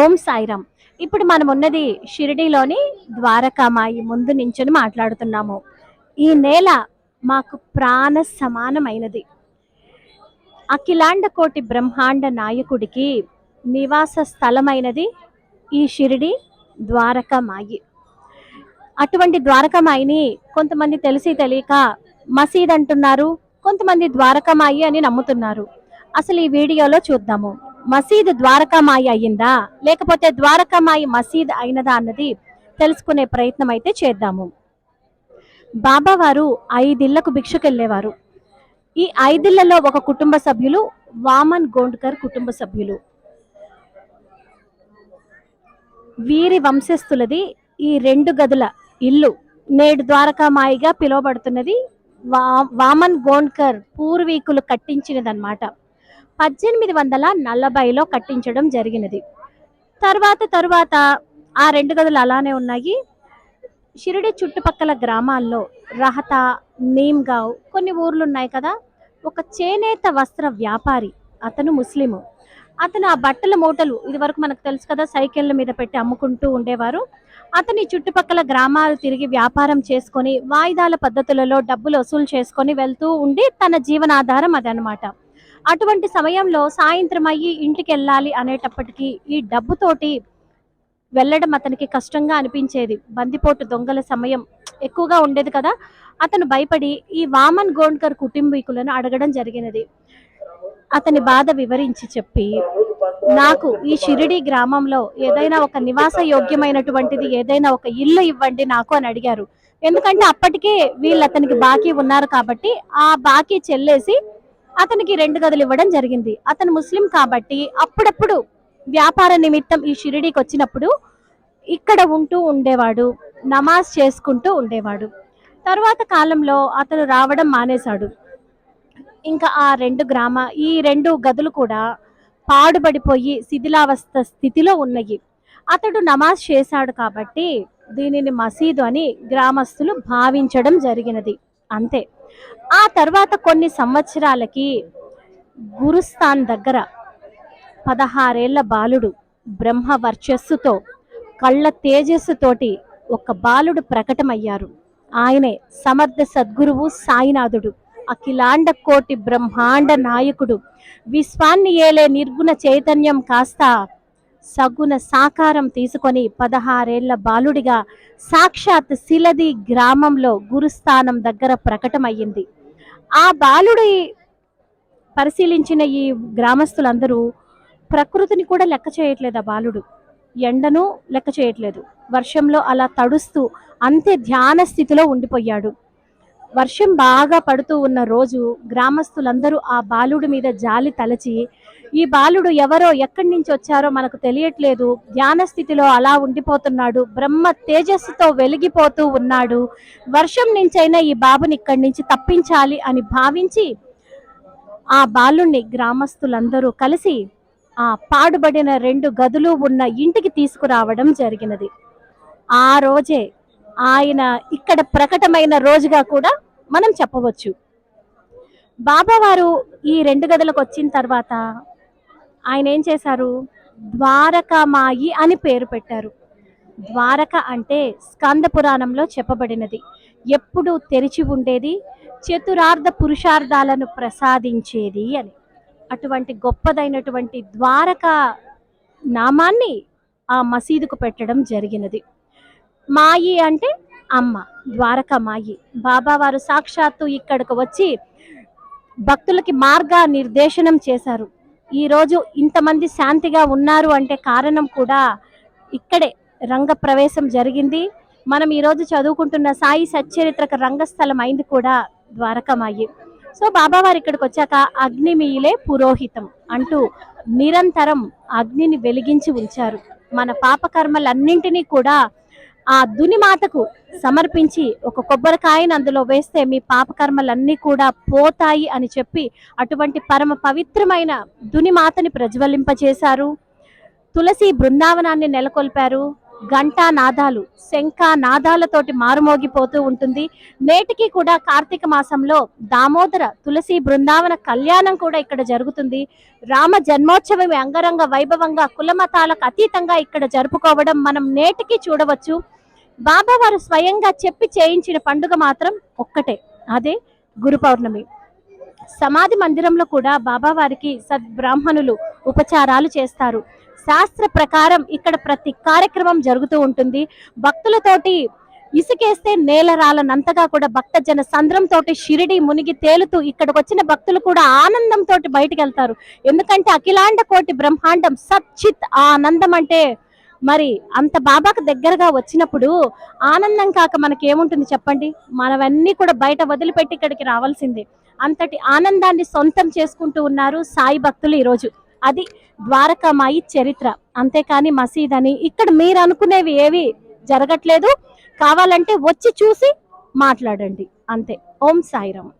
ఓం సాయిరామ్. ఇప్పుడు మనం ఉన్నది షిరిడీలోని ద్వారకామాయి ముందు నించుని మాట్లాడుతున్నాము. ఈ నేల మాకు ప్రాణ సమానమైనది. అఖిలాండ కోటి బ్రహ్మాండ నాయకుడికి నివాస స్థలమైనది ఈ షిరిడి ద్వారకామాయి. అటువంటి ద్వారకామాయిని కొంతమంది తెలిసి తెలియక మసీద్ అంటున్నారు కొంతమంది ద్వారకామాయి అని నమ్ముతున్నారు. అసలు ఈ వీడియోలో చూద్దాము. మసీద్ ద్వారకామాయి అయ్యిందా? లేకపోతే ద్వారకామాయి మసీద్ అయినదా అన్నది తెలుసుకునే ప్రయత్నం అయితే చేద్దాము. బాబావారు ఐదిళ్ళకు భిక్షకెళ్ళేవారు. ఈ ఐదిళ్ళలో ఒక కుటుంబ సభ్యులు వామన్ గోండ్కర్ కుటుంబ సభ్యులు. వీరి వంశస్థులది ఈ రెండు గదుల ఇల్లు నేడు ద్వారకామాయిగా పిలువబడుతున్నది వా వామన్ గోండ్కర్ పూర్వీకులు కట్టించినదన్నమాట. పద్దెనిమిది వందల నలభైలో కట్టించడం జరిగినది. తర్వాత తరువాత ఆ రెండు గదులు అలానే ఉన్నాయి. షిరిడి చుట్టుపక్కల గ్రామాల్లో రహత నీమ్గావ్ కొన్ని ఊర్లు ఉన్నాయి కదా. ఒక చేనేత వస్త్ర వ్యాపారి అతను ముస్లిము. అతను ఆ బట్టల మూటలు ఇది వరకు మనకు తెలుసు కదా సైకిళ్ళ మీద పెట్టి అమ్ముకుంటూ ఉండేవారు. అతని చుట్టుపక్కల గ్రామాలు తిరిగి వ్యాపారం చేసుకొని వాయిదాల పద్ధతులలో డబ్బులు వసూలు చేసుకొని వెళ్తూ ఉండి తన జీవనాధారం అదనమాట. అటువంటి సమయంలో సాయంత్రం అయ్యి ఇంటికి వెళ్ళాలి అనేటప్పటికీ ఈ డబ్బుతోటి వెళ్ళడం అతనికి కష్టంగా అనిపించేది. బందిపోటు దొంగల సమయం ఎక్కువగా ఉండేది కదా. అతను భయపడి ఈ వామన్ గోండ్కర్ కుటుంబీకులను అడగడం జరిగినది. అతని బాధ వివరించి చెప్పి నాకు ఈ షిరిడి గ్రామంలో ఏదైనా ఒక నివాస యోగ్యమైనటువంటిది ఏదైనా ఒక ఇల్లు ఇవ్వండి నాకు అని అడిగారు. ఎందుకంటే అప్పటికే వీళ్ళు అతనికి బాకీ ఉన్నారు కాబట్టి ఆ బాకీ చెల్లేసి అతనికి రెండు గదులు ఇవ్వడం జరిగింది. అతను ముస్లిం కాబట్టి అప్పుడప్పుడు వ్యాపార నిమిత్తం ఈ షిరిడీకి వచ్చినప్పుడు ఇక్కడ ఉంటూ ఉండేవాడు నమాజ్ చేసుకుంటూ ఉండేవాడు. తర్వాత కాలంలో అతను రావడం మానేశాడు. ఇంకా ఆ రెండు గ్రామ ఈ రెండు గదులు కూడా పాడుబడిపోయి శిథిలావస్థ స్థితిలో ఉన్నాయి. అతడు నమాజ్ చేశాడు కాబట్టి దీనిని మసీదు అని గ్రామస్తులు భావించడం జరిగినది. అంతే. ఆ తర్వాత కొన్ని సంవత్సరాలకి గురుస్థాన్ దగ్గర పదహారేళ్ళ బాలుడు బ్రహ్మ వర్చస్సుతో కళ్ళ తేజస్సుతోటి ఒక బాలుడు ప్రకటమయ్యారు. ఆయనే సమర్థ సద్గురువు సాయినాథుడు అఖిలాండ కోటి బ్రహ్మాండ నాయకుడు. విశ్వాన్ని ఏలే నిర్గుణ చైతన్యం కాస్త సగుణ సాకారం తీసుకొని పదహారేళ్ళ బాలుడిగా సాక్షాత్ శిలది గ్రామంలో గురుస్థానం దగ్గర ప్రకటమయ్యింది. ఆ బాలుడి పరిశీలించిన ఈ గ్రామస్తులందరూ ప్రకృతిని కూడా లెక్క చేయట్లేదు ఆ బాలుడు. ఎండను లెక్క చేయట్లేదు. వర్షంలో అలా తడుస్తూ అంతే ధ్యాన స్థితిలో ఉండిపోయాడు. వర్షం బాగా పడుతూ ఉన్న రోజు గ్రామస్తులందరూ ఆ బాలుడి మీద జాలి తలచి ఈ బాలుడు ఎవరో ఎక్కడి నుంచి వచ్చారో మనకు తెలియట్లేదు. ధ్యాన స్థితిలో అలా ఉండిపోతున్నాడు. బ్రహ్మ తేజస్సుతో వెలిగిపోతూ ఉన్నాడు. వర్షం నుంచైనా ఈ బాబుని ఇక్కడి నుంచి తప్పించాలి అని భావించి ఆ బాలుణ్ణి గ్రామస్తులందరూ కలిసి ఆ పాడుబడిన రెండు గదులు ఉన్న ఇంటికి తీసుకురావడం జరిగినది. ఆ రోజే ఆయన ఇక్కడ ప్రకటమైన రోజుగా కూడా మనం చెప్పవచ్చు. బాబావారు ఈ రెండు గదులకు వచ్చిన తర్వాత ఆయన ఏం చేశారు? ద్వారకామాయి అని పేరు పెట్టారు. ద్వారక అంటే స్కంద పురాణంలో చెప్పబడినది. ఎప్పుడు తెరిచి ఉండేది చతురార్థ పురుషార్థాలను ప్రసాదించేది అని. అటువంటి గొప్పదైనటువంటి ద్వారక నామాన్ని ఆ మసీదుకు పెట్టడం జరిగినది. మాయి అంటే అమ్మ ద్వారక మాయి. బాబావారు సాక్షాత్తు ఇక్కడికి వచ్చి భక్తులకి మార్గ నిర్దేశనం చేశారు. ఈరోజు ఇంతమంది శాంతిగా ఉన్నారు అంటే కారణం కూడా ఇక్కడే రంగ ప్రవేశం జరిగింది. మనం ఈరోజు చదువుకుంటున్న సాయి సచ్చరిత్రక రంగస్థలం అయింది కూడా ద్వారకమాయి. సో బాబావారు ఇక్కడికి వచ్చాక అగ్నిమీలే పురోహితం అంటూ నిరంతరం అగ్నిని వెలిగించి ఉంచారు. మన పాపకర్మలన్నింటినీ కూడా ఆ దునిమాతకు సమర్పించి ఒక కొబ్బరికాయను అందులో వేస్తే మీ పాపకర్మలన్నీ కూడా పోతాయి అని చెప్పి అటువంటి పరమ పవిత్రమైన దునిమాతని ప్రజ్వలింపజేశారు. తులసి బృందావనాన్ని నెలకొల్పారు. గంటా నాదాలు శంఖ నాదాలతోటి మారుమోగిపోతూ ఉంటుంది. నేటికి కూడా కార్తీక మాసంలో దామోదర తులసి బృందావన కళ్యాణం కూడా ఇక్కడ జరుగుతుంది. రామ జన్మోత్సవం అంగరంగ వైభవంగా కులమతాలకు అతీతంగా ఇక్కడ జరుపుకోవడం మనం నేటికి చూడవచ్చు. బాబా వారు స్వయంగా చెప్పి చేయించిన పండుగ మాత్రం ఒక్కటే అదే గురు పౌర్ణమి. సమాధి మందిరంలో కూడా బాబావారికి సద్బ్రాహ్మణులు ఉపచారాలు చేస్తారు. శాస్త్ర ప్రకారం ఇక్కడ ప్రతి కార్యక్రమం జరుగుతూ ఉంటుంది. భక్తులతోటి ఇసుకేస్తే నేల రాలనంతగా కూడా భక్త జన సంద్రంతో షిరిడి మునిగి తేలుతూ ఇక్కడికి వచ్చిన భక్తులు కూడా ఆనందంతో బయటకు వెళ్తారు ఎందుకంటే అఖిలాండ కోటి బ్రహ్మాండం సచ్చిత్ ఆనందం అంటే మరి అంత బాబాకు దగ్గరగా వచ్చినప్పుడు ఆనందం కాక మనకి ఏముంటుంది చెప్పండి? మనవన్నీ కూడా బయట వదిలిపెట్టి ఇక్కడికి రావాల్సిందే. అంతటి ఆనందాన్ని సొంతం చేసుకుంటూ ఉన్నారు సాయి భక్తులు ఈరోజు. అది ద్వారకామాయి చరిత్ర. అంతేకాని మసీద్ అని ఇక్కడ మీరు అనుకునేవి ఏవి జరగట్లేదు. కావాలంటే వచ్చి చూసి మాట్లాడండి. అంతే. ఓం సాయిరామ్.